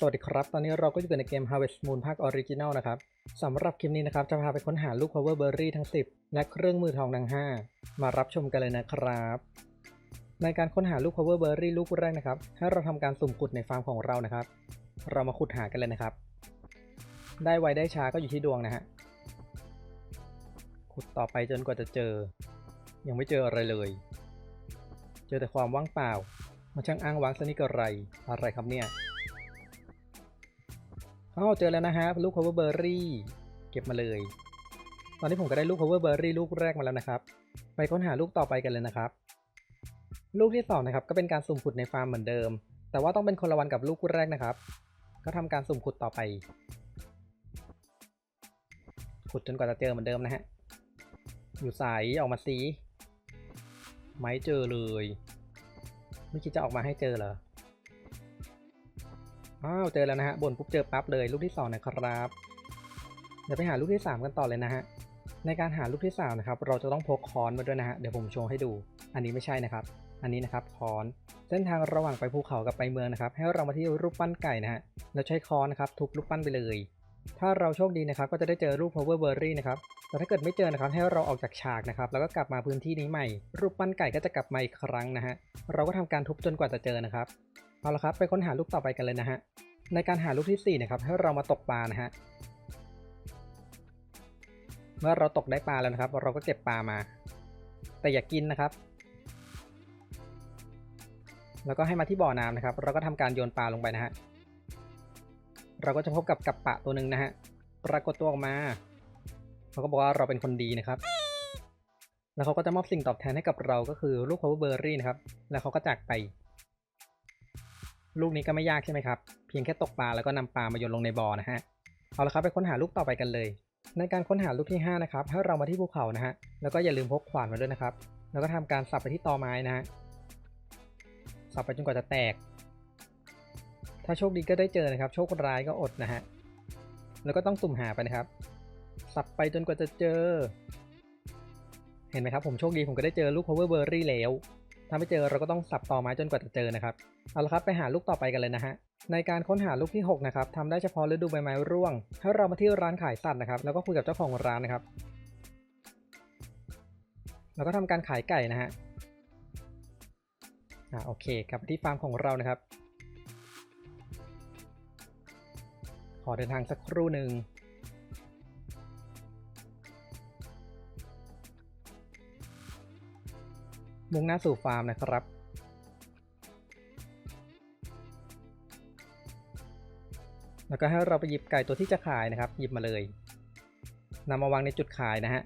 สวัสดีครับ ตอนนี้เราก็อยู่ในเกม Harvest Moon ภาคออริจิน l นะครับสำหรับคลิปนี้นะครับ จะพาไปค้นหาลูก Power Berry ทั้ง 10 และเครื่องมือทองทั้ง 5 มารับชมกันเลยนะครับ ในการค้นหาลูก Power Berry ลูกแรกนะครับ ให้เราทำการสุ่มขุดในฟาร์มของเรานะครับ เรามาขุดหากันเลยนะครับ ได้ไวได้ช้าก็อยู่ที่ดวงนะฮะ ขุดต่อไปจนกว่าจะเจอ ยังไม่เจออะไรเลย เจอแต่ความว่างเปล่า มันช่างอ้างว้างซะนี่กระไร อะไรครับเนี่ย อ้าเจอแล้วนะฮะลูก power berry เก็บมาเลย ตอนนี้ผมก็ได้ลูก power berry ลูกแรกมาแล้วนะครับ ไปค้นหาลูกต่อไปกันเลยนะครับ ลูกที่สองนะครับก็เป็นการสุ่มขุดในฟาร์มเหมือนเดิม แต่ว่าต้องเป็นคนละวันกับลูกแรกนะครับ ก็ทำการสุ่มขุดต่อไป ขุดจนกว่าจะเจอเหมือนเดิมนะฮะ อยู่สายออกมาสีไม่เจอเลย ไม่คิดจะออกมาให้เจอเหรอ อ้าวเจอแล้วนะฮะบนปุ๊บเจอปั๊บเลยลูกที่สองนะครับ เดี๋ยวไปหาลูกที่สามกันต่อเลยนะฮะในการหาลูกที่สามนะครับเราจะต้องพกค้อนมาด้วยนะฮะเดี๋ยวผมโชว์ให้ดู อันนี้ไม่ใช่นะครับ อันนี้นะครับค้อนเส้นทางระหว่างไปภูเขากับไปเมืองนะครับ ให้เรามาที่รูปปั้นไก่นะฮะแล้วใช้ค้อนนะครับทุบรูปปั้นไปเลย ถ้าเราโชคดีนะครับก็จะได้เจอรูป power berry นะครับแต่ถ้าเกิดไม่เจอนะครับให้เราออกจากฉากนะครับแล้วก็กลับมาพื้นที่นี้ใหม่ รูปปั้นไก่ก็จะกลับมาอีกครั้งนะฮะเราก็ทำการทุบจนกว่าจะเจอนะครับ เอาละครับไปค้นหาลูกต่อไปกันเลยนะฮะ ในการหาลูกที่4นะครับให้เรามาตกปลานะฮะ เมื่อเราตกได้ปลาแล้วนะครับ เราก็เก็บปลามา แต่อย่ากกินนะครับ แล้วก็ให้มาที่บ่อน้ำนะครับ เราก็ทำการโยนปลาลงไปนะฮะ เราก็จะพบกับกับปะตัวหนึ่งนะฮะ ปรากฏตัวออกมาเขาก็บอกว่าเราเป็นคนดีนะครับ แล้วเขาก็จะมอบสิ่งตอบแทนให้กับเราก็คือลูก power berry นะครับ แล้วเขาก็จากไป ลูกนี้ก็ไม่ยากใช่ไหมครับ เพียงแค่ตกปลาแล้วก็นำปลามาโยนลงในบ่อนะฮะ เอาละครับไปค้นหาลูกต่อไปกันเลย ในการค้นหาลูกที่ 5 นะครับ ให้เรามาที่ภูเขานะฮะ แล้วก็อย่าลืมพกขวานมาด้วยนะครับ แล้วก็ทำการสับไปที่ตอไม้นะฮะ สับไปจนกว่าจะแตก ถ้าโชคดีก็ได้เจอนะครับ โชคร้ายก็อดนะฮะ แล้วก็ต้องสุ่มหาไปนะครับ สับไปจนกว่าจะเจอ เห็นไหมครับผมโชคดีผมก็ได้เจอลูก power berry แล้ว ถ้าไม่เจอเราก็ต้องสับต่อไม้จนกว่าจะเจอนะครับ เอาละครับไปหาลูกต่อไปกันเลยนะฮะ ในการค้นหาลูกที่ 6 นะครับทำได้เฉพาะฤดูใบไม้ร่วง ให้เรามาที่ร้านขายสัตว์นะครับ แล้วก็คุยกับเจ้าของร้านนะครับ แล้วก็ทำการขายไก่นะฮะ อ่าโอเคกลับที่ฟาร์มของเรานะครับ ขอเดินทางสักครู่หนึ่ง มุ่งหน้าสู่ฟาร์มนะครับ แล้วก็ให้เราไปหยิบไก่ตัวที่จะขายนะครับ หยิบมาเลยนำมาวางในจุดขายนะฮะ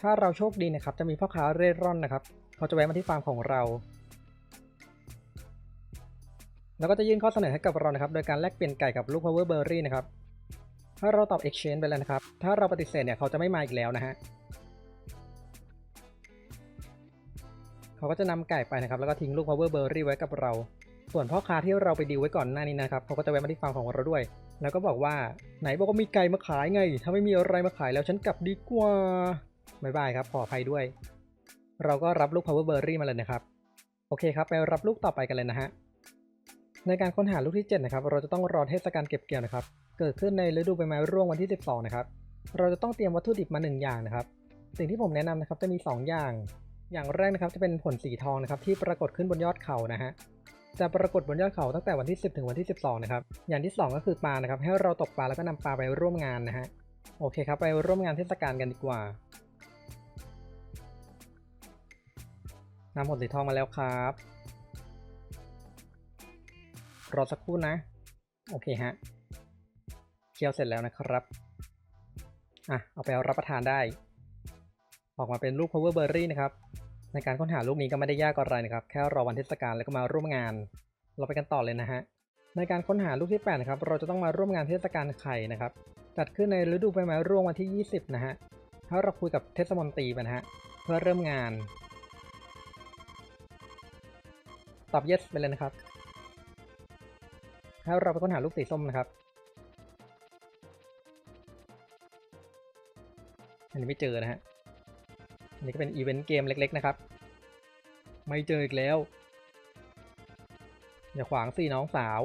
ถ้าเราโชคดีนะครับ จะมีพ่อค้าเร่ร่อนนะครับ เขาจะแวะมาที่ฟาร์มของเรา แล้วก็จะยื่นข้อเสนอให้กับเรานะครับ โดยการแลกเปลี่ยนไก่กับลูก power berry นะครับ ถ้าเราตอบ exchange ไปแล้วนะครับ ถ้าเราปฏิเสธเนี่ย เขาจะไม่มาอีกแล้วนะฮะ เขาก็จะนำไก่ไปนะครับ แล้วก็ทิ้งลูก power berry ไว้กับเรา ส่วนพ่อค้าที่เราไปดีลไว้ก่อนหน้านี้นะครับเขาก็จะแวะมาที่ฟาร์มของเราด้วย แล้วก็บอกว่าไหนบอกว่ามีไก่มาขายไง ถ้าไม่มีอะไรมาขายแล้วฉันกลับดีกว่าบายบายครับขออภัยด้วย เราก็รับลูก power berry มาเลยนะครับ โอเคครับไปรับลูกต่อไปกันเลยนะฮะในการค้นหาลูกที่ 7 นะครับ เราจะต้องรอเทศกาลเก็บเกี่ยวนะครับ เกิดขึ้นในฤดูใบไม้ร่วงวันที่ 12 นะครับ เราจะต้องเตรียมวัตถุดิบมา 1 อย่างนะครับ สิ่งที่ผมแนะนำนะครับจะมี 2 อย่าง อย่างแรกนะครับจะเป็นผลสีทองนะครับที่ปรากฏขึ้นบนยอดเขานะฮะจะปรากฏบนยอดเขาตั้งแต่วันที่ 10 ถึงวันที่ 12 นะครับ อย่างที่ 2 ก็คือปลานะครับ ให้เราตกปลาแล้วก็นำปลาไปร่วมงานนะฮะ โอเคครับ ไปร่วมงานเทศกาลกันดีกว่านำผลสีทองมาแล้วครับ รอสักครู่นะ โอเคฮะ เคี่ยวเสร็จแล้วนะครับ อะ เอาไปรับประทานได้ ออกมาเป็นลูก power berry นะครับ ในการค้นหาลูกนี้ก็ไม่ได้ยากอะไรนะครับ แค่รอวันเทศกาลแล้วก็มาร่วมงาน เราไปกันต่อเลยนะฮะ ในการค้นหาลูกที่8นะครับ เราจะต้องมาร่วมงานเทศกาลไข่นะครับ จัดขึ้นในฤดูใบไม้ร่วงวันที่ 20 นะฮะ ถ้าเราคุยกับเทศมนตรีไปนะฮะ เพื่อเริ่มงาน ตอบ yes ไปเลยนะครับให้เราไปค้นหาลูกสีส้มนะครับ อันนี้ไม่เจอนะฮะ อันนี้ก็เป็นอีเวนต์เกมเล็กๆนะครับ ไม่เจออีกแล้ว อย่าขวางสิน้องสาว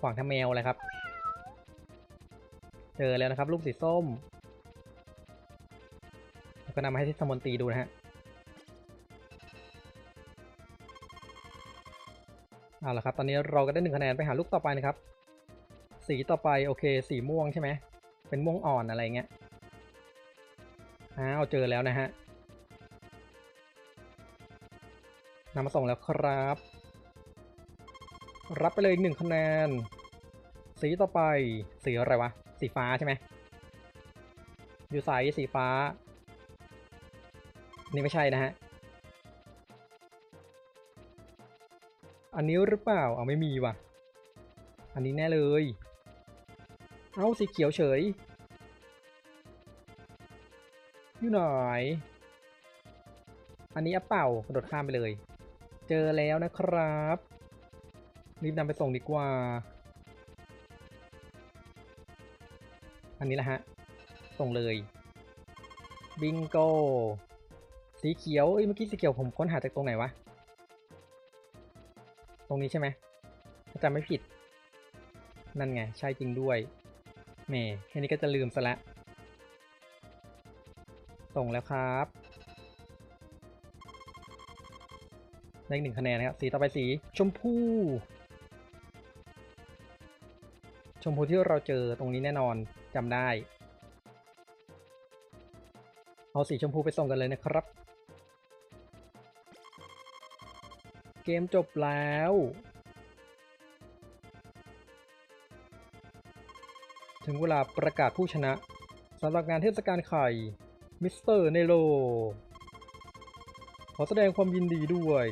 ขวางทำแมวอะไรครับ เจอแล้วนะครับลูกสีส้ม ก็นำมาให้ที่สมนตรีดูนะฮะเอาละครับ ตอนนี้เราก็ได้หนึ่งคะแนนไปหาลูกต่อไปนะครับ สีต่อไปโอเค สีม่วงใช่ไหม เป็นม่วงอ่อนอะไรเงี้ย อ้าว เจอแล้วนะฮะ นำมาส่งแล้วครับ รับไปเลยอีกหนึ่งคะแนน สีต่อไป สีอะไรวะ สีฟ้าใช่ไหมอยู่ใสสีฟ้า นี่ไม่ใช่นะฮะ อันนี้หรือเปล่า เอาไม่มีว่ะ อันนี้แน่เลย เอาสีเขียวเฉย อยู่หน่อย อันนี้อะเป่ากระโดดข้ามไปเลย เจอแล้วนะครับ รีบนำไปส่งดีกว่า อันนี้แหละฮะ ส่งเลย บิงโก สีเขียว เอ้ย เมื่อกี้สีเขียวผมค้นหาจากตรงไหนวะ ตรงนี้ใช่ไหมถ้าจำไม่ผิด นั่นไง ใช่จริงด้วยแหมแค่นี้ก็จะลืมซะละส่งแล้วครับ ได้หนึ่งคะแนนนะครับ สีต่อไปสีชมพู ชมพูที่เราเจอตรงนี้แน่นอนจำได้ เอาสีชมพูไปส่งกันเลยนะครับ เกมจบแล้วถึงเวลาประกาศผู้ชนะสำหรับงานเทศกาลไข่ มิสเตอร์เนโล ขอแสดงความยินดีด้วย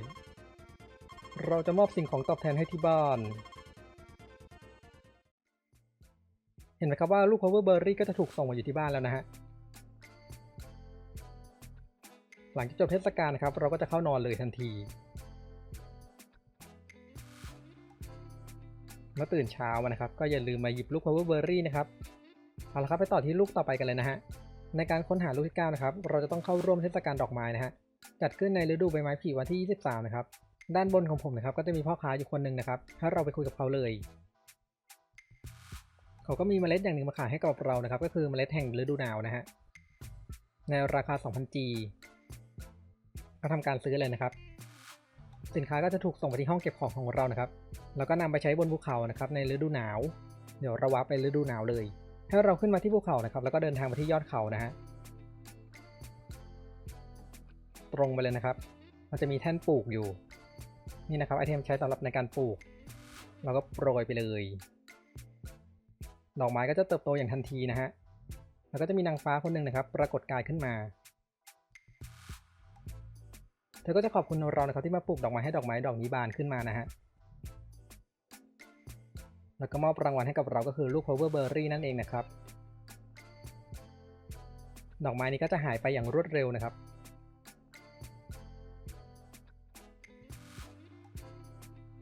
เราจะมอบสิ่งของตอบแทนให้ที่บ้าน เห็นไหมครับว่าลูก power berry ก็จะถูกส่งมาอยู่ที่บ้านแล้วนะฮะ หลังจากจบเทศกาลนะครับ เราก็จะเข้านอนเลยทันที เมื่อตื่นเช้านะครับ ก็อย่าลืมมาหยิบลูก power berry นะครับ เอาละครับไปต่อที่ลูกต่อไปกันเลยนะฮะ ในการค้นหาลูกที่9นะครับ เราจะต้องเข้าร่วมเทศกาลดอกไม้นะฮะ จัดขึ้นในฤดูใบไม้ผลิวันที่ 23 นะครับ ด้านบนของผมนะครับก็จะมีพ่อค้าอยู่คนหนึ่งนะครับ ถ้าเราไปคุยกับเขาเลย เขาก็มีเมล็ดอย่างหนึ่งมาขายให้กับเรานะครับ ก็คือเมล็ดแห่งฤดูหนาวนะฮะ ในราคา 2,000G ก็ทำการซื้อเลยนะครับ สินค้าก็จะถูกส่งไปที่ห้องเก็บของของเรานะครับ แล้วก็นำไปใช้บนภูเขานะครับ ในฤดูหนาว เดี๋ยวเราวับไปฤดูหนาวเลย ถ้าเราขึ้นมาที่ภูเขานะครับ แล้วก็เดินทางไปที่ยอดเขานะฮะ ตรงไปเลยนะครับ มันจะมีแท่นปลูกอยู่ นี่นะครับไอเทมใช้สำหรับในการปลูก เราก็โปรยไปเลย ดอกไม้ก็จะเติบโตอย่างทันทีนะฮะแล้วก็จะมีนางฟ้าคนหนึ่งนะครับ ปรากฏกายขึ้นมา เธอก็จะขอบคุณเรานะครับที่มาปลูกดอกไม้ให้ดอกไม้ดอกนี้บานขึ้นมานะฮะแล้วก็มอบรางวัลให้กับเราก็คือลูก power berry นั่นเองนะครับ ดอกไม้นี้ก็จะหายไปอย่างรวดเร็วนะครับ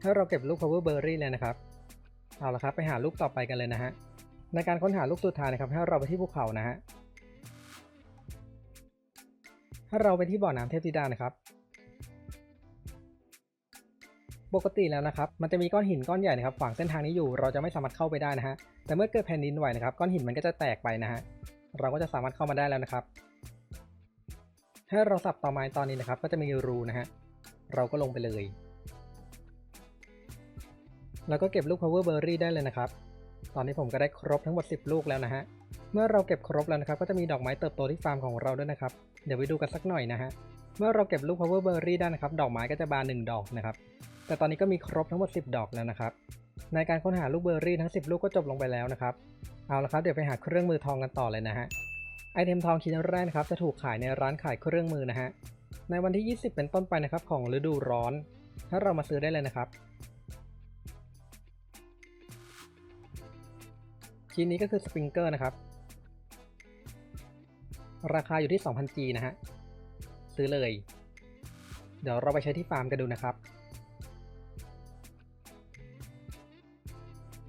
ถ้าเราเก็บลูก power berry เลยนะครับ เอาละครับไปหาลูกต่อไปกันเลยนะฮะ ในการค้นหาลูกสุดท้ายนะครับ ให้เราไปที่ภูเขานะฮะ ถ้าเราไปที่บ่อน้ำเทพธิดานะครับ ปกติแล้วนะครับ มันจะมีก้อนหินก้อนใหญ่นะครับขวางเส้นทางนี้อยู่ เราจะไม่สามารถเข้าไปได้นะฮะ แต่เมื่อเกิดแผ่นดินไหวนะครับ ก้อนหินมันก็จะแตกไปนะฮะ เราก็จะสามารถเข้ามาได้แล้วนะครับ ถ้าเราสับต่อไม้ตอนนี้นะครับ ก็จะมีรูนะฮะ เราก็ลงไปเลย แล้วก็เก็บลูก power berry ได้เลยนะครับ ตอนนี้ผมก็ได้ครบทั้งหมด 10 ลูกแล้วนะฮะ เมื่อเราเก็บครบแล้วนะครับ ก็จะมีดอกไม้เติบโตที่ฟาร์มของเราด้วยนะครับ เดี๋ยวไปดูกันสักหน่อยนะฮะ เมื่อเราเก็บลูก power berry ได้นะครับ ดอกไม้ก็จะบาน1ดอกนะครับ แต่ตอนนี้ก็มีครบทั้งหมด 10 ดอกแล้วนะครับ ในการค้นหาลูกเบอร์รี่ทั้ง 10 ลูกก็จบลงไปแล้วนะครับ เอาละครับ เดี๋ยวไปหาเครื่องมือทองกันต่อเลยนะฮะ ไอเทมทองชิ้นแรกนะครับ จะถูกขายในร้านขายเครื่องมือนะฮะ ในวันที่ 20 เป็นต้นไปนะครับของฤดูร้อน ถ้าเรามาซื้อได้เลยนะครับ ชิ้นนี้ก็คือสปริงเกอร์นะครับ ราคาอยู่ที่ 2,000G นะฮะ ซื้อเลย เดี๋ยวเราไปใช้ที่ฟาร์มกันดูนะครับ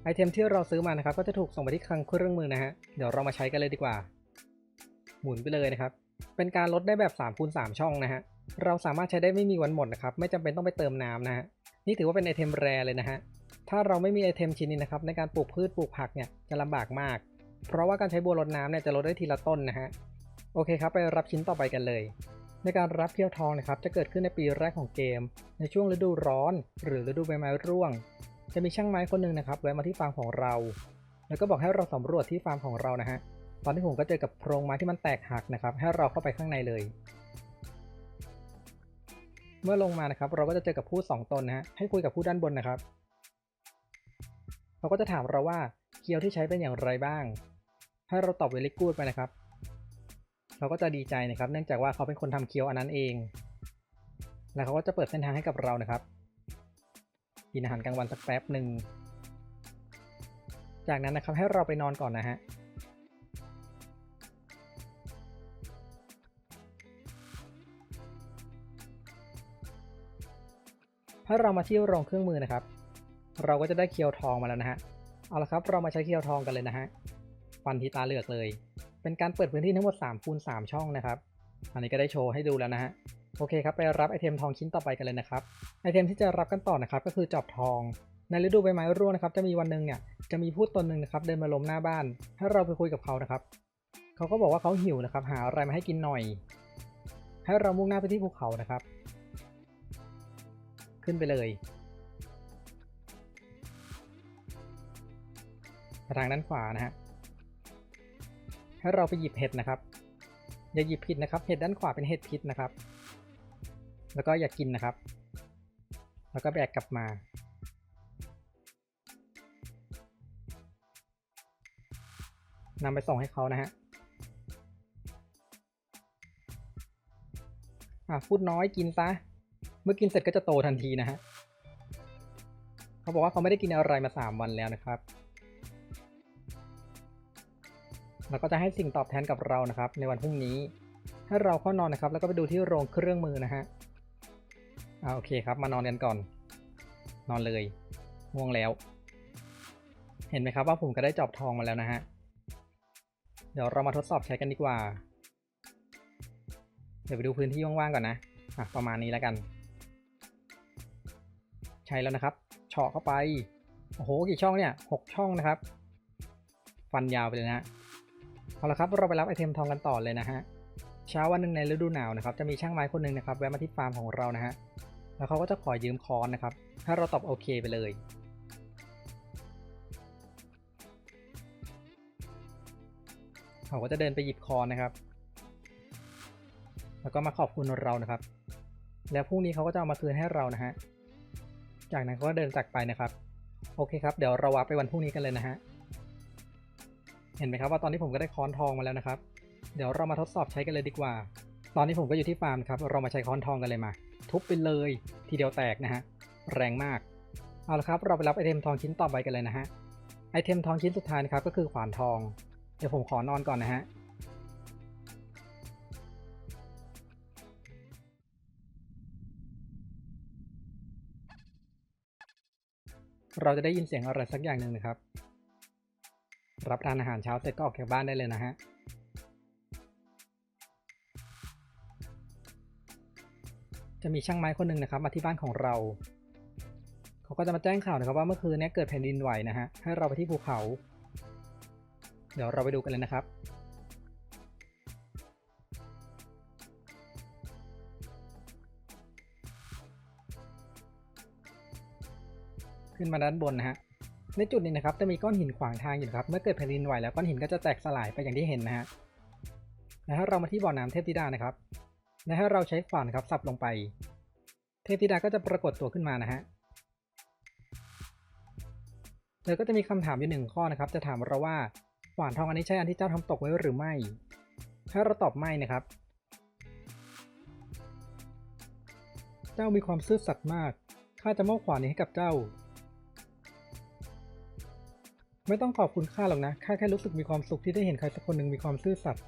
ไอเทมที่เราซื้อมานะครับ ก็จะถูกส่งไปที่คลังเครื่องมือนะฮะ เดี๋ยวเรามาใช้กันเลยดีกว่า หมุนไปเลยนะครับ เป็นการลดได้แบบ3คูณ3ช่องนะฮะ เราสามารถใช้ได้ไม่มีวันหมดนะครับ ไม่จำเป็นต้องไปเติมน้ำนะฮะ นี่ถือว่าเป็นไอเทมแรเลยนะฮะ ถ้าเราไม่มีไอเทมชิ้นนี้นะครับในการปลูกพืชปลูกผักเนี่ยจะลำบากมาก เพราะว่าการใช้บัวรดน้ำเนี่ยจะลดได้ทีละต้นนะฮะ โอเคครับไปรับชิ้นต่อไปกันเลย ในการรับเพียวทองนะครับจะเกิดขึ้นในปีแรกของเกม ในช่วงฤดูร้อน หรือฤดูใบไม้ร่วง จะมีช่างไม้คนหนึ่งนะครับแวะมาที่ฟาร์มของเรา แล้วก็บอกให้เราสำรวจที่ฟาร์มของเรานะฮะ ตอนที่ผมก็เจอกับโพรงไม้ที่มันแตกหักนะครับให้เราเข้าไปข้างในเลย เมื่อลงมานะครับ เราก็จะเจอกับผู้สองตนนะฮะให้คุยกับผู้ด้านบนนะครับ เขาก็จะถามเราว่าเคียวที่ใช้เป็นอย่างไรบ้างให้เราตอบเวลิกูดไปนะครับ เราก็จะดีใจนะครับ เนื่องจากว่าเขาเป็นคนทำเคียวอันนั้นเอง แล้วเขาก็จะเปิดเส้นทางให้กับเรานะครับกินอาหารกลางวันสักแป๊บหนึ่ง จากนั้นนะครับให้เราไปนอนก่อนนะฮะ ถ้าเรามาที่โรงเครื่องมือนะครับ เราก็จะได้เคียวทองมาแล้วนะฮะ เอาละครับเรามาใช้เคียวทองกันเลยนะฮะ ฟันทีตาเหลือกเลย เป็นการเปิดพื้นที่ทั้งหมด3คูณ3ช่องนะครับ อันนี้ก็ได้โชว์ให้ดูแล้วนะฮะ โอเคครับไปรับไอเทมทองชิ้นต่อไปกันเลยนะครับ ไอเทมที่จะรับกันต่อนะครับก็คือจอบทอง ในฤดูใบไม้ร่วงนะครับ จะมีวันหนึ่งเนี่ย จะมีผู้ตนหนึ่งนะครับเดินมาล้มหน้าบ้านให้เราไปคุยกับเขานะครับ เขาก็บอกว่าเขาหิวนะครับ หาอะไรมาให้กินหน่อย ให้เรามุ่งหน้าไปที่ภูเขานะครับ ขึ้นไปเลยทางด้านขวานะฮะให้เราไปหยิบเห็ดนะครับ อย่าหยิบผิดนะครับ เห็ดด้านขวาเป็นเห็ดพิษนะครับ แล้วก็อย่ากกินนะครับ แล้วก็แบกกลับมา นำไปส่งให้เขานะฮะอะพูดน้อยกินซะ เมื่อกินเสร็จก็จะโตทันทีนะฮะเขาบอกว่าเขาไม่ได้กินอะไรมา 3 วันแล้วนะครับ แล้วก็จะให้สิ่งตอบแทนกับเรานะครับ ในวันพรุ่งนี้ให้เราเข้านอนนะครับ แล้วก็ไปดูที่โรงเครื่องมือนะฮะอ่าโอเคครับ มานอนกันก่อน นอนเลยง่วงแล้ว เห็นไหมครับว่าผมก็ได้จอบทองมาแล้วนะฮะ เดี๋ยวเรามาทดสอบใช้กันดีกว่า เดี๋ยวไปดูพื้นที่ว่างๆก่อนนะอะประมาณนี้แล้วกัน ช้แล้วนะครับเฉาะเข้าไป โอ้โห กี่ช่องเนี่ยหกช่องนะครับ ฟันยาวไปเลยนะฮะเอาละครับ เราไปรับไอเทมทองกันต่อเลยนะฮะ เช้าวันหนึ่งในฤดูหนาวนะครับ จะมีช่างไม้คนหนึ่งนะครับแวะมาที่ฟาร์มของเรานะฮะ แล้วเขาก็จะขอยืมค้อนนะครับ ถ้าเราตอบโอเคไปเลย เขาก็จะเดินไปหยิบค้อนนะครับ แล้วก็มาขอบคุณเรานะครับ แล้วพรุ่งนี้เขาก็จะเอามาคืนให้เรานะฮะ จากนั้นเขาก็เดินจากไปนะครับ โอเคครับ เดี๋ยวเราวับไปวันพรุ่งนี้กันเลยนะฮะ เห็นไหมครับว่าตอนนี้ผมก็ได้ค้อนทองมาแล้วนะครับ เดี๋ยวเรามาทดสอบใช้กันเลยดีกว่า ตอนนี้ผมก็อยู่ที่ฟาร์มครับ เรามาใช้ค้อนทองกันเลยมา ทุบไปเลย ทีเดียวแตกนะฮะ แรงมาก เอาละครับ เราไปรับไอเทมทองชิ้นต่อไปกันเลยนะฮะ ไอเทมทองชิ้นสุดท้ายนะครับก็คือขวานทอง เดี๋ยวผมขอนอนก่อนนะฮะ เราจะได้ยินเสียงอะไรสักอย่างหนึ่งนะครับ รับทานอาหารเช้าเสร็จก็ออกจากบ้านได้เลยนะฮะจะมีช่างไม้คนหนึ่งนะครับ มาที่บ้านของเรา เขาก็จะมาแจ้งข่าวนะครับ ว่าเมื่อคืนนี้เกิดแผ่นดินไหวนะฮะ ให้เราไปที่ภูเขา เดี๋ยวเราไปดูกันเลยนะครับ ขึ้นมาด้านบนนะฮะในจุดนี้นะครับจะมีก้อนหินขวางทางอยู่ครับเมื่อเกิดแผ่นดินไหวแล้วก้อนหินก็จะแตกสลายไปอย่างที่เห็นนะฮะและถ้าเรามาที่บ่อน้ำเทพธิดานะครับและถ้าเราใช้ขวานครับสับลงไป เทพธิดาก็จะปรากฏตัวขึ้นมานะฮะเธอก็จะมีคำถามอยู่หนึ่งข้อนะครับ จะถามเราว่าขวานทองอันนี้ใช่อันที่เจ้าทำตกไว้หรือไม่ ถ้าเราตอบไม่นะครับ เจ้ามีความซื่อสัตย์มากข้าจะมอบขวานนี้ให้กับเจ้า ไม่ต้องขอบคุณข้าหรอกนะข้าแค่รู้สึกมีความสุขที่ได้เห็นใครสักคนหนึ่งมีความซื่อสัตย์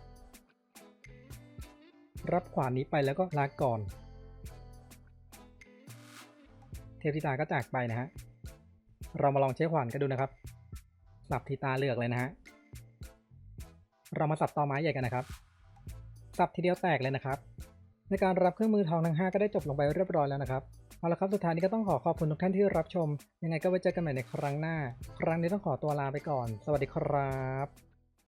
รับขวานนี้ไปแล้วก็ลาก่อน เทพธิดาก็จากไปนะฮะ เรามาลองใช้ขวานกันดูนะครับ สับทีตาเลือกเลยนะฮะ เรามาสับตอไม้ใหญ่กันนะครับ สับทีเดียวแตกเลยนะครับ ในการรับเครื่องมือทองทั้ง 5 ก็ได้จบลงไปเรียบร้อยแล้วนะครับ เอาละครับสุดท้ายนี้ก็ต้องขอขอบคุณทุกท่านที่รับชม ยังไงก็ไว้เจอกันใหม่ในครั้งหน้า ครั้งนี้ต้องขอตัวลาไปก่อน สวัสดีครับ